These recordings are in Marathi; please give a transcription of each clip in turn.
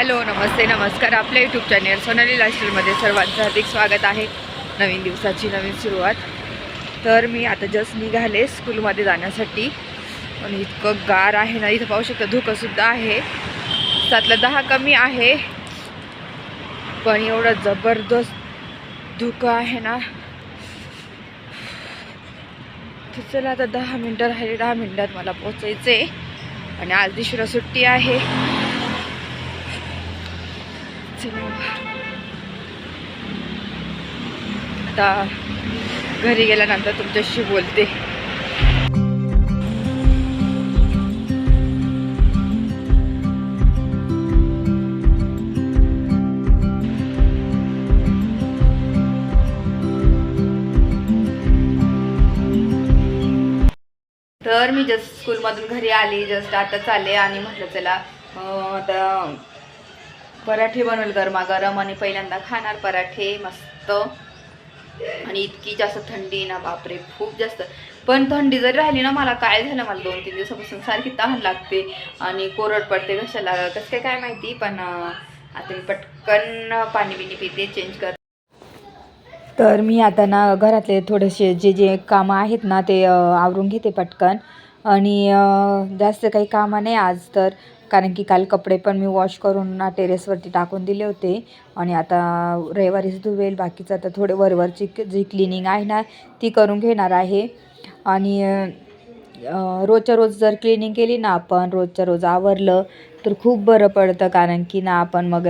हॅलो नमस्ते नमस्कार. आपल्या यूट्यूब चॅनेल सोनाली लाईफस्टाईलमध्ये सर्वांचं हार्दिक स्वागत आहे. नवीन दिवसाची नवीन सुरुवात. तर मी आता जस्ट निघाले स्कूलमध्ये जाण्यासाठी. पण इतकं गार आहे ना इथं पाहू शकता धुकंसुद्धा आहे. सातला दहा कमी आहे. पण एवढं जबरदस्त धुकं आहे ना. तर चला आता दहा मिनटं राहिले दहा मिनटात मला पोचायचं आहे आणि आज दिवशीला सुट्टी आहे. चला. आता घरी गेल्यानंतर तुमच्याशी बोलते. तर मी जस्ट स्कूलमधून घरी आली जस्ट आता चालले आणि म्हटलं चला आता पराठे बनवेल गरमागरम आणि पहिल्यांदा खाणार पराठे मस्त. आणि इतकी जास्त थंडी ना बापरे खूप जास्त. पण थंडी जरी राहिली ना मला काय झालं मला दोन तीन दिवसापासून सारखी तहान लागते आणि कोरड पडते कशाला कसं काय काय माहिती पण आता मी पटकन पाणी बिणी पिते चेंज कर. तर मी आता ना घरातले थोडेसे जे जे कामं आहेत ना ते आवरून घेते पटकन. आणि जास्त काही कामं नाही आज तर. कारण की काल कपडे पण मी वॉश करून ना टेरेसवरती टाकून दिले होते. आणि आता रविवारीच धुवेल बाकीचं आता थोडे वरवरची जी क्लिनिंग आहे ना ती करून घेणार आहे. आणि रोजच्या रोज जर क्लिनिंग केली ना आपण रोजच्या रोज आवरलं तर खूप बरं पडतं. कारण की ना आपण मग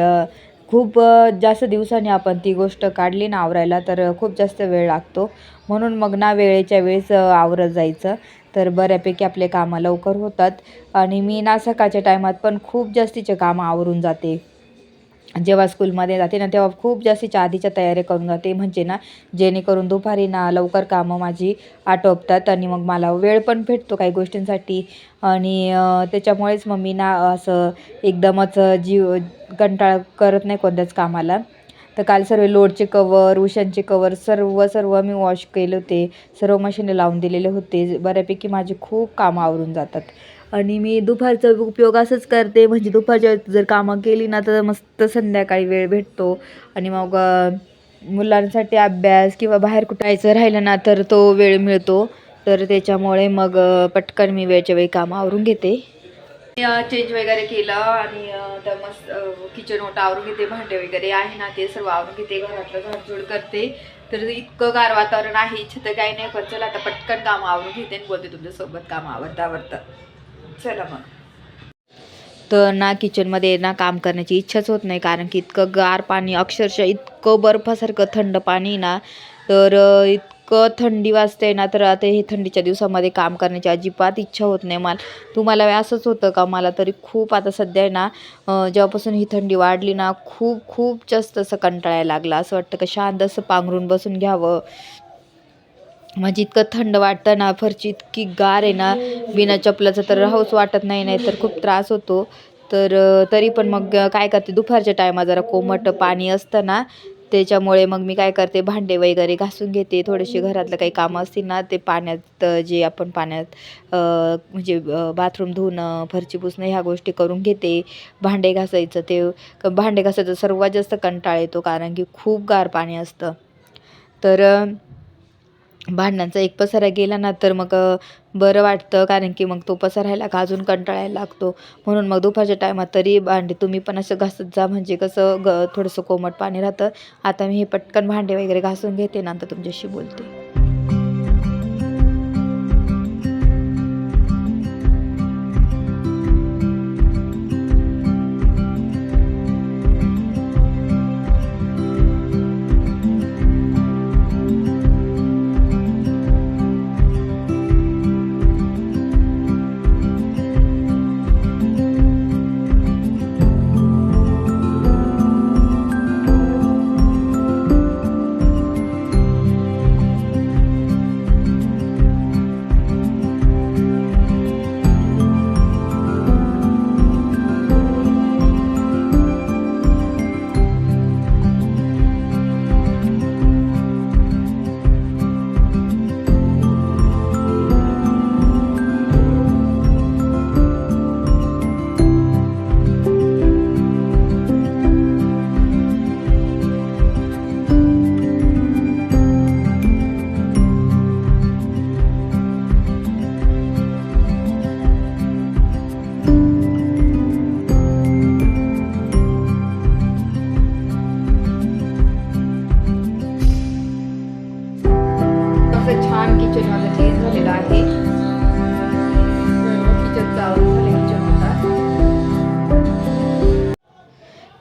खूप जास्त दिवसांनी आपण ती गोष्ट काढली ना आवरायला तर खूप जास्त वेळ लागतो. म्हणून मग ना वेळेच्या वेळेस आवरत जायचं. तर बऱ्यापैकी आपले कामं लवकर होतात. आणि मी ना सकाळच्या टायमात पण खूप जास्तीचे कामं आवरून जाते. जेव्हा स्कूलमध्ये जाते ना तेव्हा खूप जास्तीच्या आधीच्या तयारी करून जाते. म्हणजे ना जेणेकरून दुपारी ना लवकर कामं माझी आटोपतात आणि मग मला वेळ पण भेटतो काही गोष्टींसाठी. आणि त्याच्यामुळेच मग मी ना असं एकदमच जीव कंटाळा करत नाही कोणत्याच कामाला. तर काल सर्व लोडचे कवर उशांचे कवर सर्व सर्व मी वॉश केले होते. सर्व मशीने लावून दिलेले होते. बऱ्यापैकी माझे खूप कामं आवरून जातात. आणि मी दुपारचा उपयोग असंच करते. म्हणजे दुपारच्या जर कामं केली ना तर मस्त संध्याकाळी वेळ भेटतो. आणि मग मुलांसाठी अभ्यास किंवा बाहेर कुठं जायचं राहिलं ना तर तो वेळ मिळतो. तर त्याच्यामुळे मग पटकन मी वेळच्या वेळी कामं आवरून घेते. चेंज वगैरे केलं आणि तर मस्त किचन ओटा आवरून घेते भांडे वगैरे आहे ना ते सर्व आवरून घेते घरातलं झाडझूड करते. तर इतकं गार वातावरण आहे इच्छा तर काही नाही पण चला आता पटकन काम आवरून घेते आणि बोलते तुमच्यासोबत काम आवडता आवडतं चला मग. तर ना किचनमध्ये ना काम करण्याची इच्छाच होत नाही कारण की इतकं गार पाणी अक्षरशः इतकं बर्फासारखं थंड पाणी ना तर इतकं थंडी वाजते ना तर आता हे थंडीच्या दिवसामध्ये काम करण्याची अजिबात इच्छा होत नाही मला. तुम्हाला असंच होतं का मला? तरी खूप आता सध्या आहे ना जेव्हापासून ही थंडी वाढली ना खूप खूप जास्त असं कंटाळायला लागला. असं वाटतं का शांत असं पांघरून बसून घ्यावं? म्हणजे इतकं थंड वाटतं ना फरची इतकी गार आहे ना बिना चपलाचं तर राहूच वाटत नाही नाही तर खूप त्रास होतो. तर तरी पण मग काय करते दुपारच्या टायमा जरा कोमट पाणी असतं ना त्याच्यामुळे मग मी काय करते भांडे वगैरे घासून घेते. थोडेसे घरातलं काही कामं असतील ना ते पाण्यात जे आपण पाण्यात म्हणजे बाथरूम धुणं फरची पुसणं ह्या गोष्टी करून घेते. भांडे घासायचं ते भांडे घासायचं सर्वात जास्त कंटाळ येतो कारण की खूप गार पाणी असतं. तर भांडणांचा एक पसारा गेला ना तर मग बरं वाटतं. कारण की मग तो पसरायला का अजून कंटाळायला लागतो. म्हणून मग दुपारच्या टायमात तरी भांडे तुम्ही पण असं घासत जा. म्हणजे कसं ग थोडंसं कोमट पाणी राहतं. आता मी हे पटकन भांडे वगैरे घासून घेते नंतर तुमच्याशी बोलते.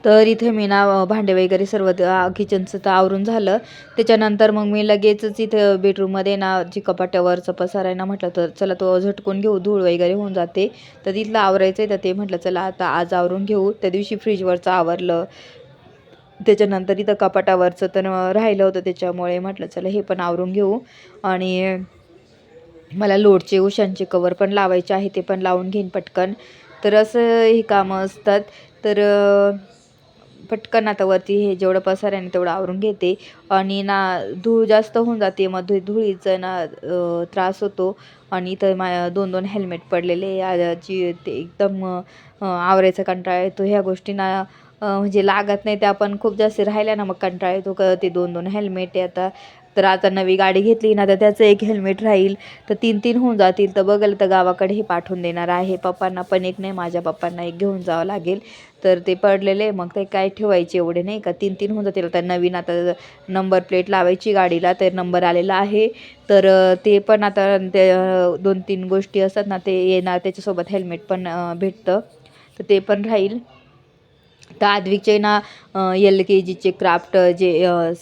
तर इथे मी ना भांडे वगैरे सर्व किचनचं तर आवरून झालं. त्याच्यानंतर मग मी लगेचच इथं बेडरूममध्ये ना जी कपाट्यावरचं पसार आहे ना म्हटलं तर चला तो झटकून घेऊ धूळ वगैरे होऊन जाते. तर तिथलं आवरायचं आहे तर ते म्हटलं चला आता आज आवरून घेऊ. त्या दिवशी फ्रीजवरचं आवरलं. त्याच्यानंतर इथं कपाटावरचं तर राहिलं होतं त्याच्यामुळे म्हटलं चला हे पण आवरून घेऊ. आणि मला लोडचे उशांचे कवर पण लावायचे आहे ते पण लावून घेईन पटकन. तर असं ही कामं असतात. तर पटकन आता वरती हे जेवढं पसार आहे ना तेवढं आवरून घेते. आणि ना धूळ जास्त होऊन जाते मग धुळीचा धुळीचं ना त्रास होतो. आणि इथं मा दोन दोन हेल्मेट पडलेले आ- जी ते एकदम आवरायचा कंटाळा येतो. ह्या गोष्टींना म्हणजे लागत नाही त्या पण खूप जास्त राहिल्या ना मग कंटाळा येतो. का ते दोन दोन हेल्मेट आहे आता. तर आता नवी गाडी घेतली ना तर त्याचं एक हेल्मेट राहील. तर तीन तीन होऊन जातील. तर बघाल तर गावाकडे हे पाठवून देणार आहे. पप्पांना पण एक नाही माझ्या पप्पांना एक घेऊन जावं लागेल. तर ते पडलेले मग ते काय ठेवायचे एवढे नाही का? तीन तीन होऊन जातील. आता नवीन आता नंबर प्लेट लावायची गाडीला तर नंबर आलेला आहे. तर ते पण आता ते दोन तीन गोष्टी असतात ना ते येणार. त्याच्यासोबत हेल्मेट पण भेटतं. तर ते पण राहील. तर आद्विकचे ना एल के जीचे क्राफ्ट जे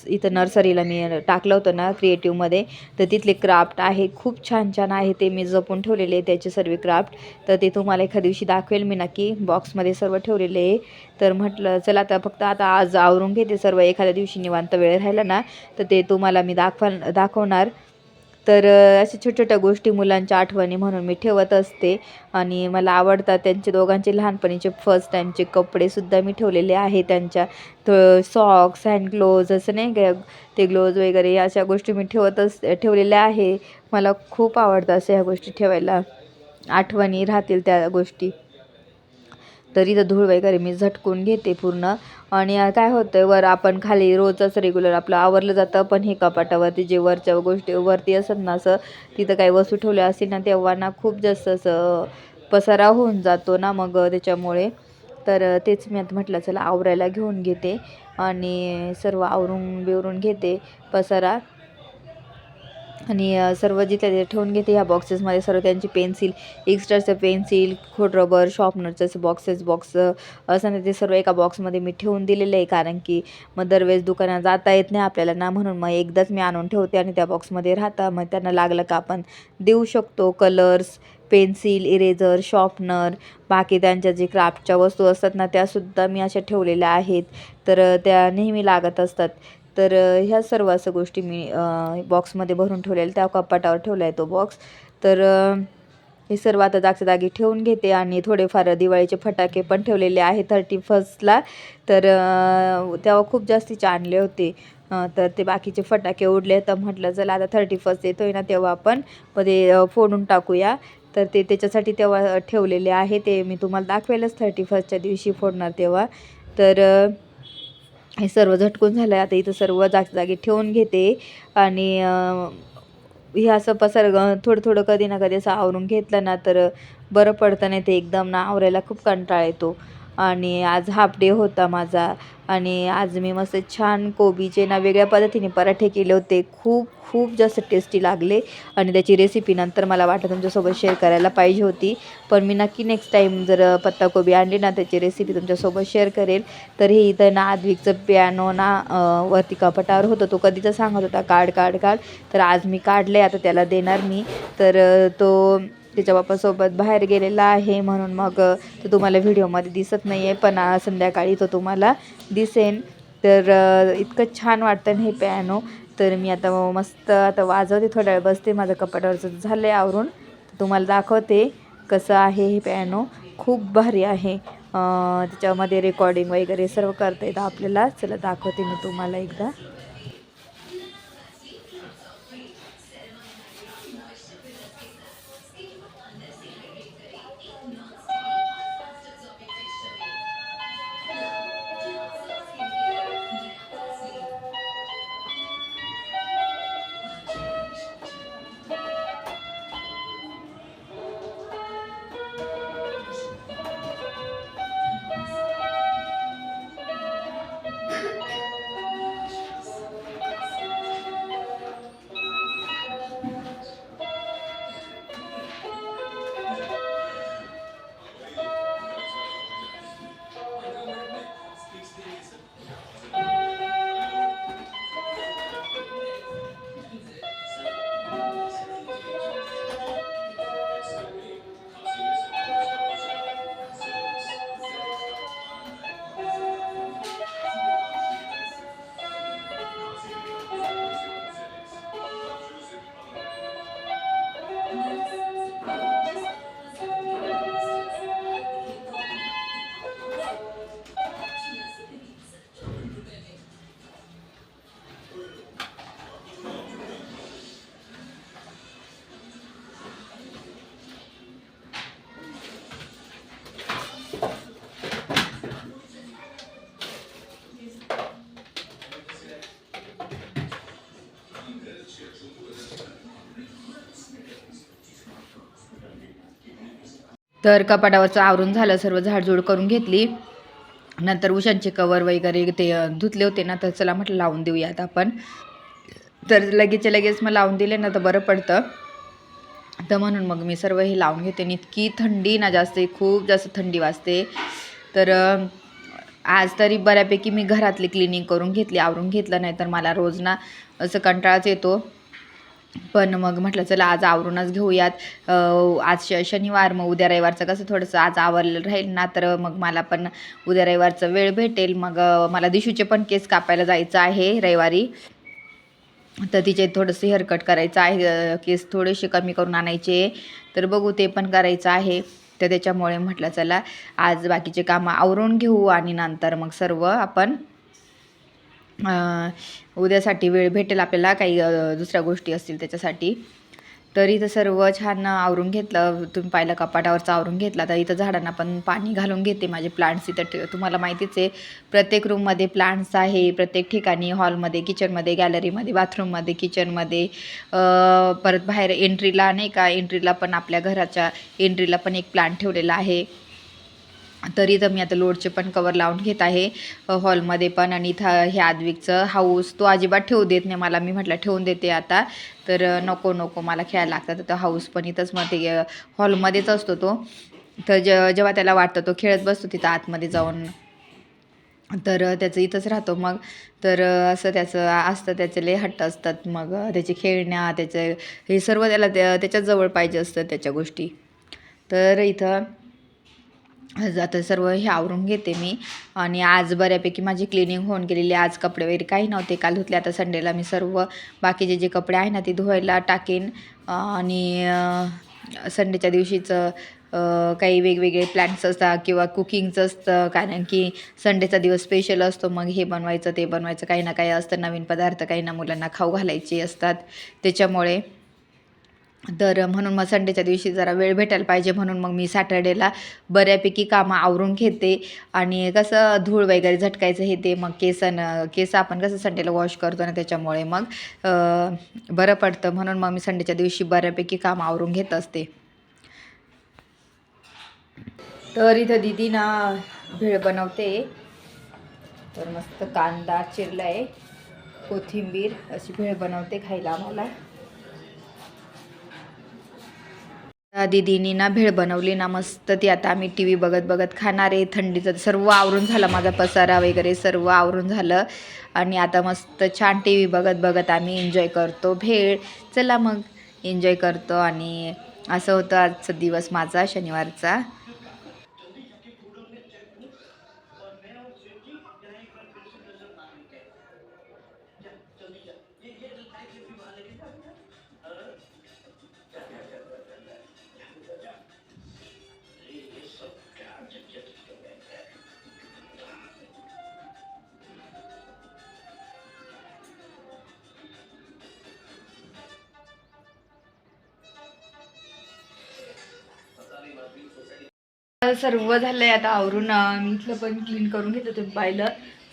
इथं नर्सरीला मी टाकलं होतं ना क्रिएटिव्हमध्ये तर तिथले क्राफ्ट आहे खूप छान छान आहे ते मी जपून ठेवलेले आहे त्याचे सर्व क्राफ्ट तर ते तुम्हाला एखाद्या दिवशी दाखवेल मी नक्की बॉक्समध्ये सर्व ठेवलेले आहे. तर म्हटलं चला आता फक्त आता आज आवरून घेते सर्व एखाद्या दिवशी निवांत वेळ राहिला ना तर ते तुम्हाला मी दाखवा दाखवणार. तर अशा छोट्या छोट्या गोष्टी मुलांच्या आठवणी म्हणून मी ठेवत असते. आणि मला आवडतात त्यांचे दोघांचे लहानपणीचे फर्स्ट टाईमचे कपडेसुद्धा मी ठेवलेले आहे त्यांच्या. सॉक्स हँड ग्लोव्ज असं नाही का? ते ग्लोव्ज वगैरे अशा गोष्टी मी ठेवत अस ठेवलेल्या आहे. मला खूप आवडतं असं ह्या गोष्टी ठेवायला. आठवणी राहतील त्या गोष्टी. तरी तर धूळ वगैरे मी झटकून घेते पूर्ण. आणि काय होतं वर आपण खाली रोजच रेग्युलर आपलं आवरलं जातं पण हे कपाटावरती जे वरच्या गोष्टी वरती असत ना असं तिथं काही वस्तू ठेवल्या असतील ना तेव्हा ना खूप जास्त असं पसारा होऊन जातो ना मग त्याच्यामुळे. तर तेच मी आता म्हटलं चला आवरायला घेऊन घेते. आणि सर्व आवरून बिवरून घेते पसारा. आणि सर्व जिथे ते ठेवून घेते ह्या बॉक्सेसमध्ये सर्व त्यांची पेन्सिल एक्स्ट्राचं पेन्सिल खोड रबर शॉर्पनरचं असं बॉक्सेस बॉक्स असं ना ते सर्व एका बॉक्समध्ये मी ठेवून दिलेलं आहे. कारण की मग दरवेळेस दुकानात जाता येत नाही आपल्याला ना म्हणून मग एकदाच मी आणून ठेवते आणि त्या बॉक्समध्ये राहता. मग त्यांना लागलं का आपण देऊ शकतो. कलर्स पेन्सिल इरेझर शॉर्पनर बाकी त्यांच्या जे क्राफ्टच्या वस्तू असतात ना त्यासुद्धा मी अशा ठेवलेल्या आहेत. तर त्या नेहमी लागत असतात. तर ह्या सर्व असं गोष्टी मी बॉक्समध्ये भरून ठेवलेल्या त्या कपाटावर ठेवला आहे तो बॉक्स. तर हे सर्व आता जागच्या जागी ठेवून घेते आणि थोडेफार दिवाळीचे फटाके पण ठेवलेले आहे थर्टी फर्स्टला तर तेव्हा खूप जास्तीचे आणले होते. तर ते बाकीचे फटाके उडले तर म्हटलं चला आता थर्टी फर्स्ट येतोय ना तेव्हा आपण मध्ये फोडून टाकूया. तर ते त्याच्यासाठी तेव्हा ठेवलेले आहे. ते मी तुम्हाला दाखवेलच थर्टी फर्स्टच्या दिवशी फोडणार तेव्हा. तर हे सर्व झटकून झालं आहे आता इथं सर्व जागी जागी ठेवून घेते. आणि हे असं पसार थोडं थोडं कधी ना कधी असं आवरून घेतलं ना तर बरं पडतं नाही ते एकदम ना आवरायला खूप कंटाळा येतो. आणि आज हाफ डे होता माझा. आणि आज मी मस्त छान कोबीचे ना वेगळ्या पद्धतीने पराठे केले होते. खूप खूप जास्त टेस्टी लागले. आणि त्याची रेसिपी नंतर मला वाटतं तुमच्यासोबत शेअर करायला पाहिजे होती. पण मी नक्की नेक्स्ट टाईम जर पत्ताकोबी आणली ना त्याची रेसिपी तुमच्यासोबत शेअर करेल. तर हे इथं ना आद्विकचं पियानो ना वरती कपाटावर होतं. तो कधीचा सांगत होता काढ काढ काढ. तर आज मी काढले आता त्याला देणार मी. तर तो त्याच्या बापासोबत बाहेर गेलेला आहे म्हणून मग तो तुम्हाला व्हिडिओमध्ये दिसत नाही आहे पण संध्याकाळी तो तुम्हाला दिसेन. तर इतकं छान वाटतं ना हे पियानो तर मी आता मस्त आता वाजवते थोड्या वेळ बसते. माझं कपाटावरचं झालं आहे आवरून तुम्हाला दाखवते कसं आहे हे पियानो खूप भारी आहे. त्याच्यामध्ये रेकॉर्डिंग वगैरे सर्व करता येतं आपल्याला. चला दाखवते मी तुम्हाला एकदा. तर कपाटावरचं आवरून झालं सर्व झाडझूड करून घेतली. नंतर उशांचे कवर वगैरे ते धुतले होते ना तर चला म्हटलं लावून देऊयात आपण. तर लगेचच्या लगेच मग लावून दिले ना तर बरं पडतं. तर म्हणून मग मी सर्व हे लावून घेते. आणि इतकी थंडी ना जास्त खूप जास्त थंडी वाजते. तर आज तरी बऱ्यापैकी मी घरातली क्लिनिंग करून घेतली आवरून घेतलं नाही तर मला रोज ना असं कंटाळाच येतो. पण मग म्हटलं चला आज आवरूनच घेऊयात. आज श शनिवार मग उद्या रविवारचं कसं थोडंसं आज आवरलं राहील ना तर मग मला पण उद्या रविवारचं वेळ भेटेल. मग मला दिशूचे पण केस कापायला जायचं आहे रविवारी. तर तिचे थोडंसं हेअरकट करायचं आहे केस थोडेसे कमी करून आणायचे. तर बघू ते पण करायचं आहे. तर त्याच्यामुळे म्हटलं चला आज बाकीचे कामं आवरून घेऊ आणि नंतर मग सर्व आपण उद्यासाठी वेळ भेटेल आपल्याला काही दुसऱ्या गोष्टी असतील त्याच्यासाठी. तर इथं सर्व छान आवरून घेतलं. तुम्ही पाहिलं कपाटावरचा आवरून घेतला. तर इथं झाडांना पण पाणी घालून घेते माझे प्लांट्स इथं ठे- तुम्हाला माहितीच आहे प्रत्येक रूममध्ये प्लांट्स आहे. प्रत्येक ठिकाणी हॉलमध्ये किचनमध्ये गॅलरीमध्ये बाथरूममध्ये किचनमध्ये परत बाहेर एंट्रीला नाही का एंट्रीला पण आपल्या घराच्या एंट्रीला पण एक प्लांट ठेवलेला आहे. तरी तर मी आता लोडचे पण कवर लावून घेत आहे. हॉलमध्ये पण आणि इथं हे आदविकचं हाऊस तो अजिबात ठेवू देत नाही मला. मी म्हटलं ठेवून देते आता. तर नको नको मला खेळायला लागतं. तर हाऊस पण इथंच मग ते हॉलमध्येच असतो तो. तर ज जेव्हा त्याला वाटतं तो खेळत बसतो तिथं आतमध्ये जाऊन. तर त्याचं इथंच राहतो मग. तर असं त्याचं असतं. त्याचे लय हट्ट असतात मग. त्याचे खेळण्या त्याचं हे सर्व त्याला त्या जवळ पाहिजे असतं त्याच्या गोष्टी. तर इथं आता सर्व हे आवरून घेते मी. आणि आज बऱ्यापैकी माझी क्लिनिंग होऊन गेलेली आज कपडे वगैरे काही नव्हते. काल धुतले. आता संडेला मी सर्व बाकीचे जे कपडे आहे ना ते धुवायला टाकेन. आणि संडेच्या दिवशीचं काही वेगवेगळे प्लॅन्स असतात किंवा कुकिंगचं असतं. कारण की संडेचा दिवस स्पेशल असतो. मग हे बनवायचं ते बनवायचं. काही ना काही असतं. नवीन पदार्थ काही ना मुलांना खाऊ घालायचे असतात. त्याच्यामुळे तर म्हणून मग संडेच्या दिवशी जरा वेळ भेटायला पाहिजे म्हणून मग मी सॅटर्डेला बऱ्यापैकी कामं आवरून घेते. आणि कसं धूळ वगैरे झटकायचं हे ते मग केसन केस आपण कसं संडेला वॉश करतो ना त्याच्यामुळे मग बरं पडतं. म्हणून मग मी संडेच्या दिवशी बऱ्यापैकी काम आवरून घेत असते. तर इथं दिदी ना भेळ बनवते. तर मस्त कांदा चिरलाय. कोथिंबीर अशी भेळ बनवते खायला आम्हाला. दीदीनी ना भेळ बनवली ना मस्त ती. आता आम्ही टी व्ही बघत बघत खाणार आहे. थंडीचं सर्व आवरून झालं. माझा पसारा वगैरे सर्व आवरून झालं. आणि आता मस्त छान टी व्ही बघत बघत आम्ही एन्जॉय करतो भेळ. चला मग. एन्जॉय करतो आणि असं होतं आजचा दिवस माझा शनिवारचा. सर्व झालंय आता आवरून मी इथलं पण क्लीन करून घेतलं तुम्ही पाहिलं.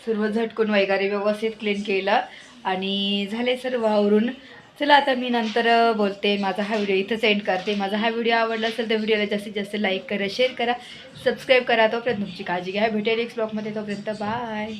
सर्व झटकून वगैरे व्यवस्थित क्लीन केलं. आणि झाले सर्व आवरून. चला आता मी नंतर बोलते. माझा हा व्हिडिओ इथंच एंड करते. माझा हा व्हिडिओ आवडला असेल तर व्हिडिओला जास्तीत जास्त लाईक करा शेअर करा सबस्क्राईब करा. तोपर्यंत तुमची काळजी घ्या. भेटेल नेक्स्ट ब्लॉगमध्ये तोपर्यंत बाय